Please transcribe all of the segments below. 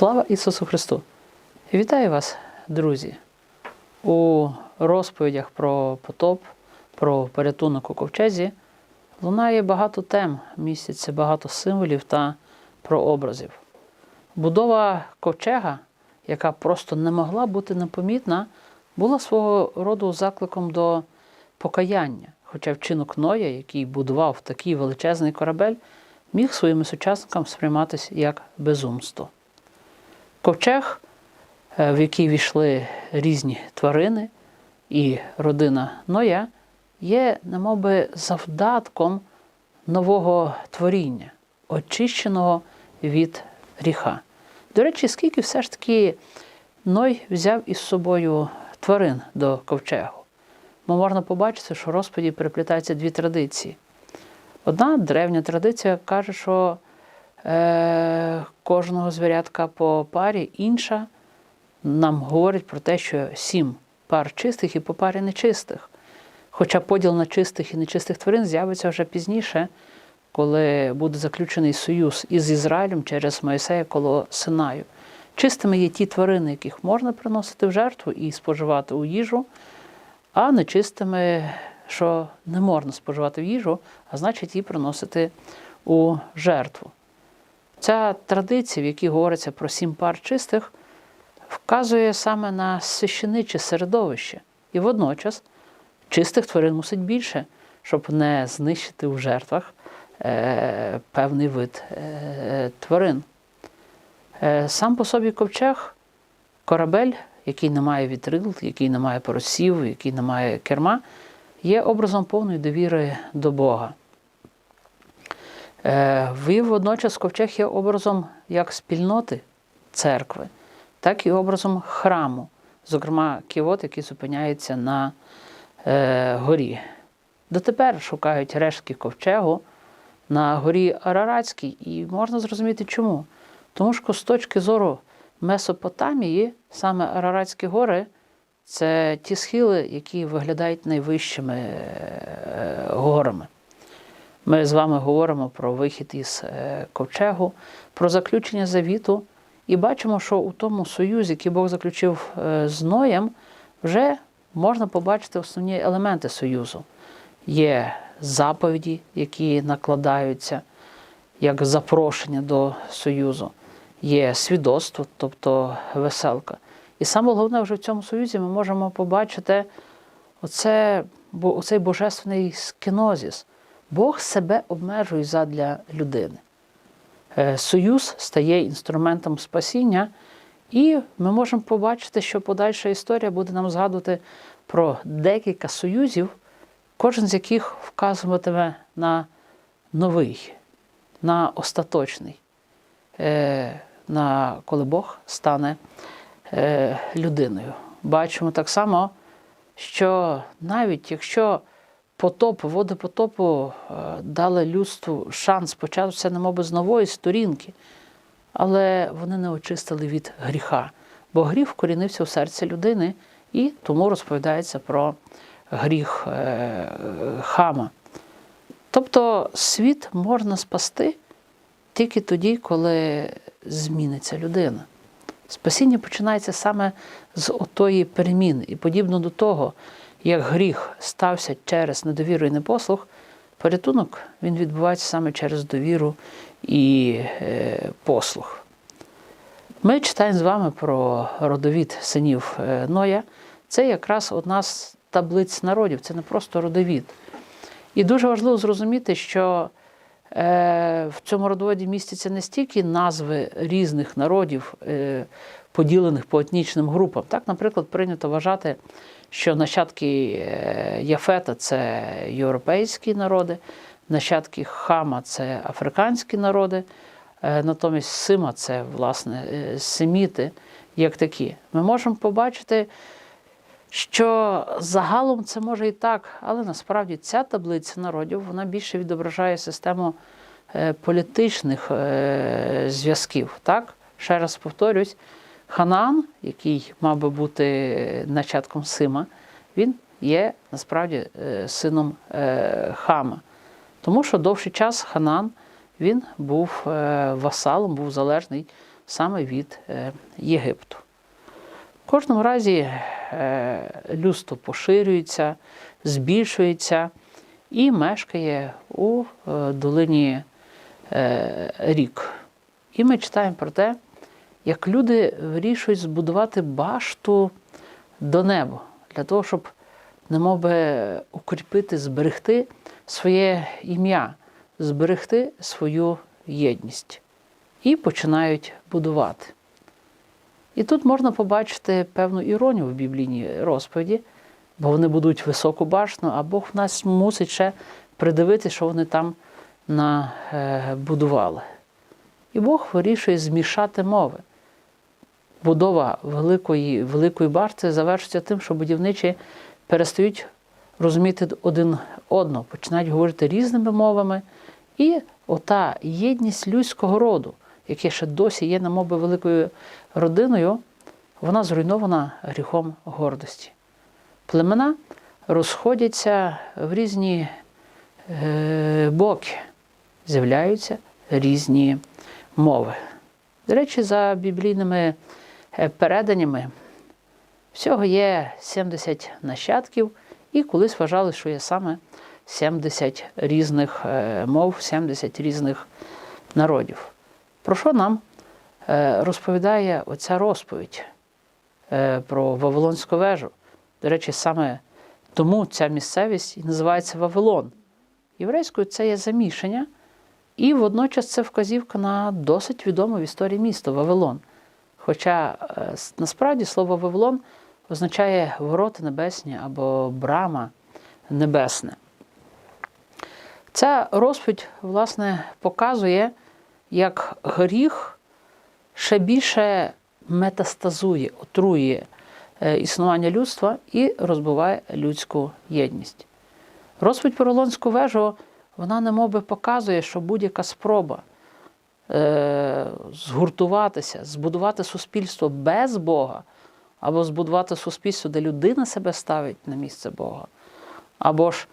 Слава Ісусу Христу! Вітаю вас, друзі! У розповідях про потоп, про порятунок у ковчезі лунає багато тем, міститься багато символів та прообразів. Будова ковчега, яка просто не могла бути непомітна, була свого роду закликом до покаяння. Хоча вчинок Ноя, який будував такий величезний корабель, міг своїми сучасникам сприйматися як безумство. Ковчег, е, в який війшли різні тварини і родина Ноя, є немовби завдатком нового творіння, очищеного від гріха. До речі, скільки все ж таки Ной взяв із собою тварин до ковчегу? Бо можна побачити, що в розпаді переплітаються дві традиції. Одна древня традиція каже, що кожного звірятка по парі, інша нам говорить про те, що сім пар чистих і по парі нечистих. Хоча поділ на чистих і нечистих тварин з'явиться вже пізніше, коли буде заключений союз із Ізраїлем через Моїсея коло Синаю. Чистими є ті тварини, яких можна приносити в жертву і споживати у їжу, а нечистими, що не можна споживати в їжу, а значить її приносити у жертву. Ця традиція, в якій говориться про сім пар чистих, вказує саме на священиче середовище. І водночас чистих тварин мусить більше, щоб не знищити у жертвах е, певний вид е, тварин. Е, сам по собі ковчег корабель, який не має вітрил, який не має парусів, який не має керма, є образом повної довіри до Бога. Е, Ви водночас ковчег є образом як спільноти церкви, так і образом храму, зокрема ківот, який зупиняється на е, горі. Дотепер шукають рештки ковчегу на горі Араратській, і можна зрозуміти чому. Тому що з точки зору Месопотамії, саме Араратські гори це ті схили, які виглядають найвищими е, горами. Ми з вами говоримо про вихід із е, ковчегу, про заключення завіту, і бачимо, що у тому союзі, який Бог заключив е, з Ноєм, вже можна побачити основні елементи союзу. Є заповіді, які накладаються як запрошення до союзу, є свідоцтво, тобто веселка. І саме головне вже в цьому союзі ми можемо побачити оце, оцей божественний скінозіс. Бог себе обмежує задля людини. Е, Союз стає інструментом спасіння, і ми можемо побачити, що подальша історія буде нам згадувати про декілька союзів, кожен з яких вказуватиме на новий, на остаточний, е, на коли Бог стане е, людиною. Бачимо так само, що навіть якщо потоп, води потопу дали людству шанс почати все немоби з нової сторінки, але вони не очистили від гріха, бо гріх вкорінився в серці людини, і тому розповідається про гріх е, хама. Тобто світ можна спасти тільки тоді, коли зміниться людина. Спасіння починається саме з отої переміни. І подібно до того, як гріх стався через недовіру і непослух, порятунок він відбувається саме через довіру і е, послух. Ми читаємо з вами про родовід синів е, Ноя. Це якраз одна з таблиць народів, це не просто родовід. І дуже важливо зрозуміти, що е, в цьому родоводі містяться не стільки назви різних народів, поділених по етнічним групам. Так, наприклад, прийнято вважати, що нащадки е, Яфета це європейські народи, нащадки Хама це африканські народи, е, натомість Сима це власне е, семіти, як такі. Ми можемо побачити що загалом це може і так, але насправді ця таблиця народів вона більше відображає систему політичних зв'язків. Так? Ще раз повторюсь, Ханаан, який мав би бути нащадком Сима, він є насправді е, сином е, Хама. Тому що довший час Ханаан він був е, васалом, був залежний саме від Єгипту. В кожному разі людство поширюється, збільшується і мешкає у долині рік. І ми читаємо про те, як люди вирішують збудувати башту до неба для того, щоб немов би укріпити, зберегти своє ім'я, зберегти свою єдність. І починають будувати. І тут можна побачити певну іронію в біблійній розповіді, бо вони будуть високу башну, а Бог в нас мусить ще придивити, що вони там набудували. І Бог вирішує змішати мови. Будова великої, великої башти завершується тим, що будівничі перестають розуміти один одного, починають говорити різними мовами. І ота єдність людського роду, яке ще досі є, на моби великою родиною, вона зруйнована гріхом гордості. Племена розходяться в різні е, боки, з'являються різні мови. До речі, за біблійними переданнями, всього є 70 нащадків, і колись вважали, що є саме 70 різних е, мов, 70 різних народів. Про що нам е, розповідає оця розповідь е, про Вавилонську вежу? До речі, саме тому ця місцевість і називається Вавилон. Єврейською це є замішання, і водночас це вказівка на досить відоме в історії місто Вавилон. Хоча е, насправді слово Вавилон означає ворота небесні або брама небесне. Ця розповідь, власне, показує, як гріх ще більше метастазує, отрує е, існування людства і розбиває людську єдність. Розповідь про Вавилонську вежу, вона немовби показує, що будь-яка спроба згуртуватися, збудувати суспільство без Бога, або збудувати суспільство, де людина себе ставить на місце Бога, або ж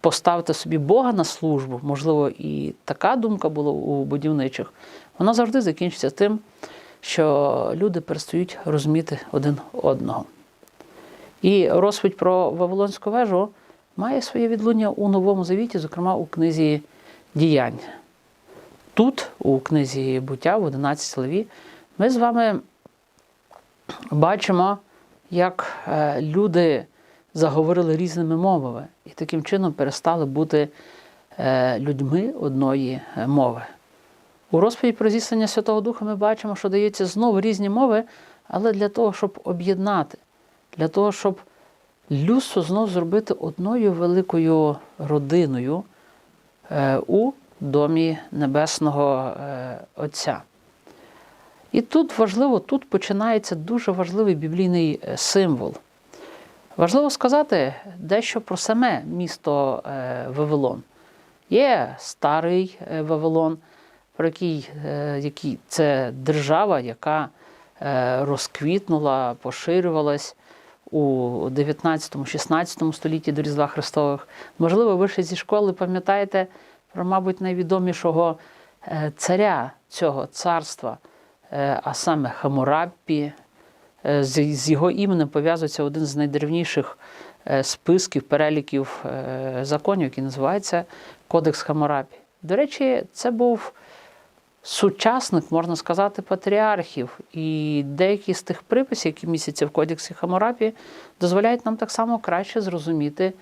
поставити собі Бога на службу, можливо, і така думка була у будівничих, вона завжди закінчиться тим, що люди перестають розуміти один одного. І розповідь про Вавилонську вежу має своє відлуння у Новому Завіті, зокрема у книзі діянь. Тут, у книзі буття, в 11 главі, ми з вами бачимо, як е, люди заговорили різними мовами і таким чином перестали бути е, людьми одної е, мови. У розповіді про зіслання Святого Духа ми бачимо, що даються знову різні мови, але для того, щоб об'єднати, для того, щоб людство знов зробити одною великою родиною у домі Небесного е, Отця. І тут важливо, тут починається дуже важливий біблійний е, символ. Важливо сказати дещо про саме місто е, Вавилон. Є старий Вавилон, про який, який це держава, яка розквітнула, поширювалась у 19-16 столітті до Різдва Христових. Можливо, ви ще зі школи пам'ятаєте про, мабуть, найвідомішого е, царя цього царства, е, а саме Хамураппі. Е, З, його іменем пов'язується один з найдревніших списків, переліків законів, який називається Кодекс Хамурапі. До речі, це був сучасник, можна сказати, патріархів. І деякі з тих приписів, які містяться в Кодексі Хамурапі, дозволяють нам так само краще зрозуміти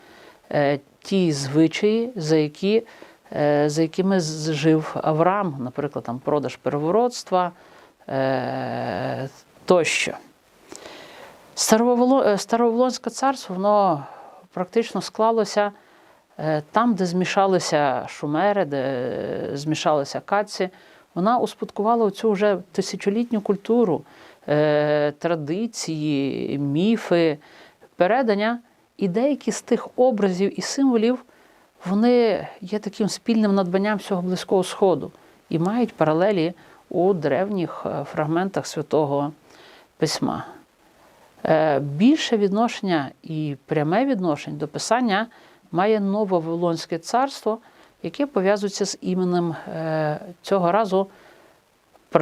ті звичаї, за які, за якими жив Авраам, наприклад, там продаж переворотства е, тощо. Е, царство воно практично склалося е, там, де змішалися шумери, де е, змішалися каці. Вона успадкувала цю вже тисячолітню культуру, е, традиції, міфи, передання. І деякі з тих образів і символів вони є таким спільним надбанням всього Близького Сходу і мають паралелі у древніх е, фрагментах святого письма. Е, Більше відношення і пряме відношення до писання має нове Вавилонське царство, яке пов'язується з іменем е, цього разу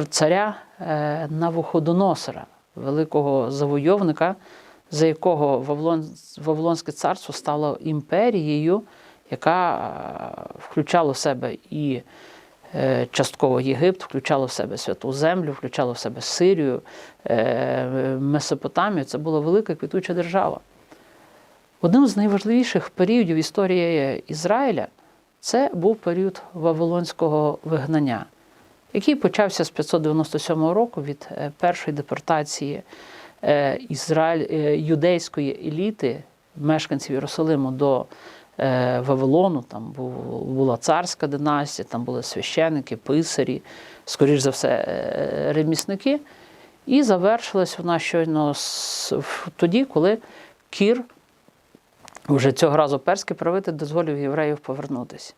царя Навуходоносора, великого завойовника, за якого Вавилон, Вавилонське царство стало імперією, яка е, включала в себе і е, частково Єгипт, включало в себе Святу Землю, включало в себе Сирію, е, Месопотамію. Це була велика квітуча держава. Одним з найважливіших періодів історії Ізраїля це був період Вавилонського вигнання, який почався з 597 року від першої депортації Ізраїль, юдейської еліти, мешканців Єрусалиму до Вавилону. Там була царська династія, там були священики, писарі, скоріш за все, е, ремісники. І завершилась вона щойно тоді, коли Кір вже цього разу перський правитель дозволив євреїв повернутися.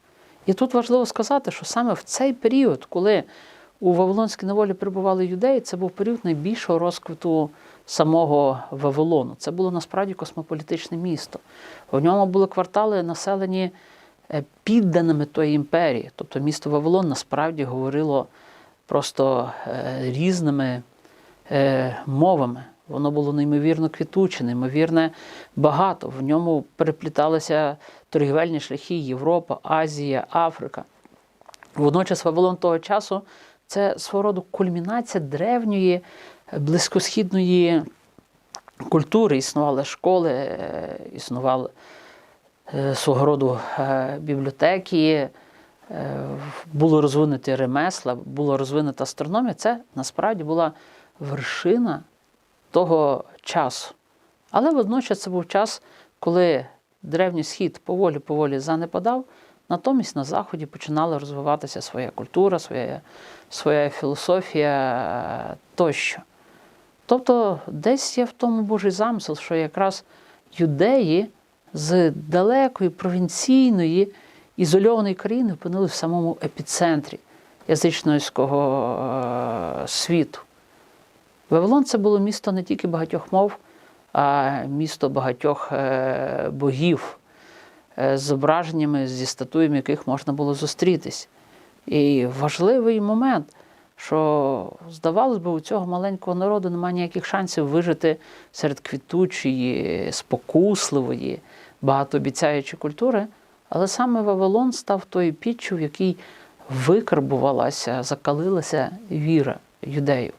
І тут важливо сказати, що саме в цей період, коли у Вавилонській неволі перебували юдеї, це був період найбільшого розквіту самого Вавилону. Це було насправді космополітичне місто. В ньому були квартали, населені е, підданими тої імперії. Тобто місто Вавилон насправді говорило просто е, різними е, мовами. Воно було неймовірно квітуче, неймовірне багато. В ньому перепліталися торгівельні шляхи Європа, Азія, Африка. Водночас Вавилон того часу це свого роду кульмінація древньої близькосхідної культури. Існували школи, е, існували е, свого роду е, бібліотеки, було розвинуті ремесла, була розвинута астрономія. Це насправді була вершина того часу. Але водночас це був час, коли древній схід поволі-поволі занепадав, натомість на Заході починала розвиватися своя культура, своя, своя філософія тощо. Тобто десь є в тому Божий замисел, що якраз юдеї з далекої провінційної ізольованої країни опинилися в самому епіцентрі язичницького е, світу. Вавилон це було місто не тільки багатьох мов, а місто багатьох е, богів е, з зображеннями, зі статуями яких можна було зустрітись. І важливий момент, що, здавалось би, у цього маленького народу немає ніяких шансів вижити серед квітучої, спокусливої, багатообіцяючої культури, але саме Вавилон став тою піччю, в якій викарбувалася, закалилася віра юдеїв.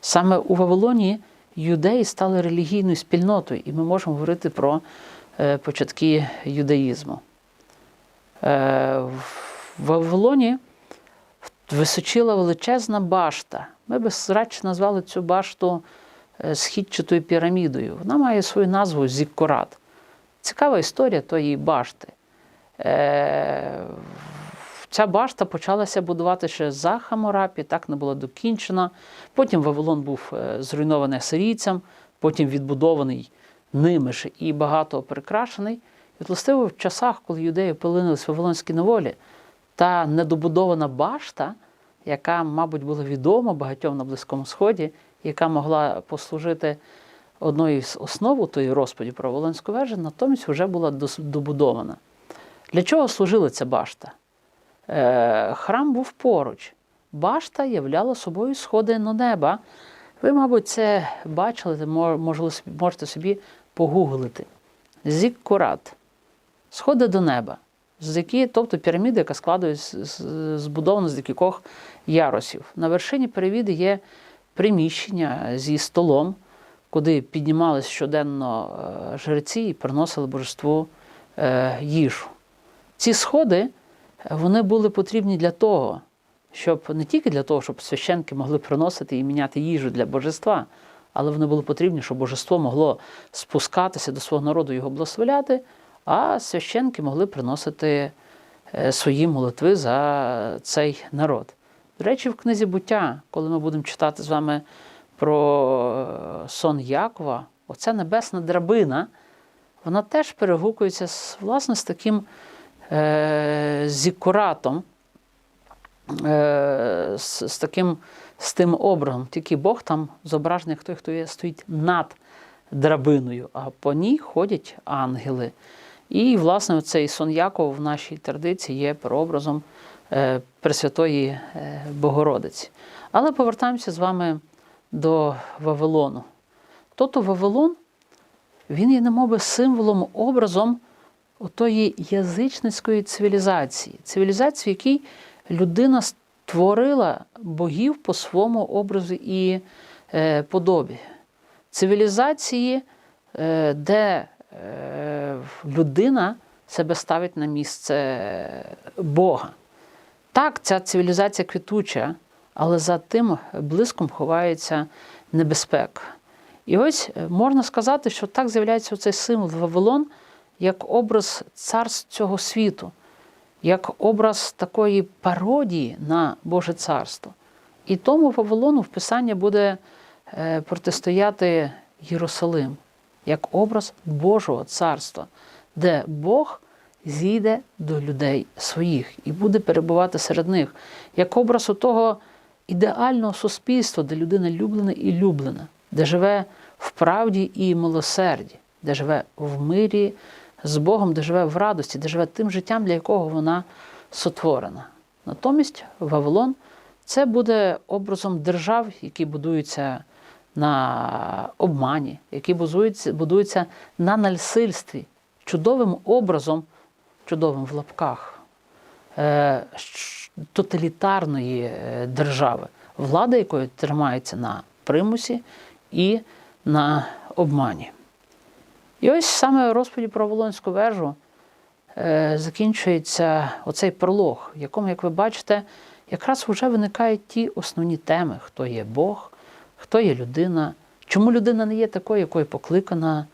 Саме у Вавилоні юдеї стали релігійною спільнотою, і ми можемо говорити про е, початки юдаїзму. Е, в Вавилоні височила величезна башта. Ми би радше назвали цю башту е, східчатою пірамідою. Вона має свою назву Зіккурат. Цікава історія тої башти. Е, Ця башта почалася будувати ще за Хамурапі, так не була докінчена. Потім Вавилон був е, зруйнований сирійцям, потім відбудований ними ж і багато прикрашений. І властиво в часах, коли юдеї опинились в Вавилонській неволі, та недобудована башта, яка, мабуть, була відома багатьом на Близькому Сході, яка могла послужити одною з основ тої розповіді про Вавилонську вежу, натомість вже була добудована. Для чого служила ця башта? Е, Храм був поруч. Башта являла собою сходи на неба. Ви, мабуть, це бачили, можете собі погуглити. Зіккурат. Сходи до неба. З які, тобто піраміда, яка з- збудована з декількох ярусів. На вершині перевіди є приміщення зі столом, куди піднімались щоденно е, жреці і приносили божеству е, їжу. Ці сходи вони були потрібні для того, щоб не тільки для того, щоб священки могли приносити і міняти їжу для божества, але вони були потрібні, щоб божество могло спускатися до свого народу його благословляти, а священки могли приносити е, свої молитви за цей народ. До речі, в книзі буття, коли ми будемо читати з вами про е, сон Якова, оця небесна драбина, вона теж перегукується з, власне, з таким е, зікуратом, е, з, з таким з тим образом. Тільки Бог там зображений той, хто є, стоїть над драбиною, а по ній ходять ангели. І, власне, цей сон Якова в нашій традиції є прообразом е, Пресвятої е, Богородиці. Але повертаємося з вами до Вавилону. Тобто Вавилон, він є немоби символом, образом отої язичницької цивілізації, цивілізації, в якій людина створила богів по своєму образу і е, подобі. Цивілізації, де людина себе ставить на місце Бога. Так, ця цивілізація квітуча, але за тим блиском ховається небезпека. І ось е, можна сказати, що так з'являється цей символ Вавилон як образ царств цього світу, як образ такої пародії на Боже царство. І тому Вавилону в Писанні буде е, протистояти Єрусалим як образ Божого царства, де Бог зійде до людей своїх і буде перебувати серед них, як образ у того ідеального суспільства, де людина люблена і люблена, де живе в правді і милосерді, де живе в мирі з Богом, де живе в радості, де живе тим життям, для якого вона сотворена. Натомість Вавилон це буде образом держав, які будуються на обмані, які будуються, будуються на насильстві, чудовим образом, чудовим в лапках е, тоталітарної е, держави, влада якої тримається на примусі і на обмані. І ось саме в розповіді про Волонську вежу е, закінчується оцей пролог, в якому, як ви бачите, якраз вже виникають ті основні теми, хто є Бог, хто є людина, чому людина не є такою, якою покликана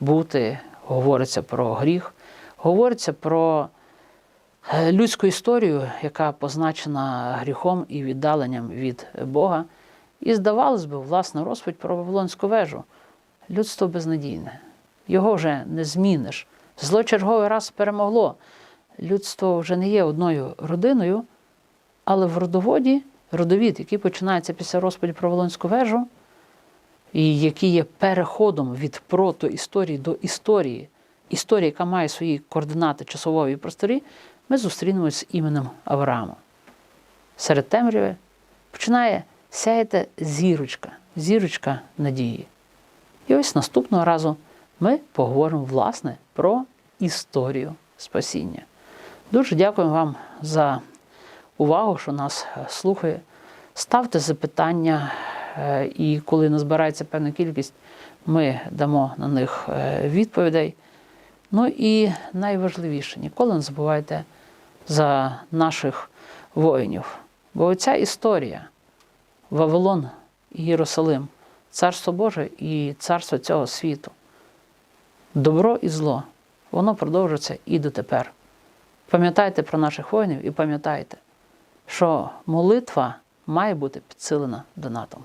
бути. Говориться про гріх, говориться про е, людську історію, яка позначена гріхом і віддаленням від Бога. І здавалось би, власне, розповідь про Вавилонську вежу. Людство безнадійне, його вже не зміниш. Зло черговий раз перемогло. Людство вже не є одною родиною, але в родоводі, родовід, який починається після розповіді про Волонську вежу, і який є переходом від протоісторії до історії, історія, яка має свої координати часової просторі, ми зустрінемось з іменем Авраама. Серед темряви починає сяяти зірочка, зірочка надії. І ось наступного разу ми поговоримо власне про історію спасіння. Дуже дякую вам за увагу, що нас слухає. Ставте запитання, е, і коли назбирається певна кількість, ми дамо на них е, відповідей. Ну і найважливіше, ніколи не забувайте за наших воїнів. Бо ця історія, Вавилон і Єрусалим, Царство Боже і царство цього світу. Добро і зло, воно продовжується і дотепер. Пам'ятайте про наших воїнів і пам'ятайте, що молитва має бути підсилена донатом.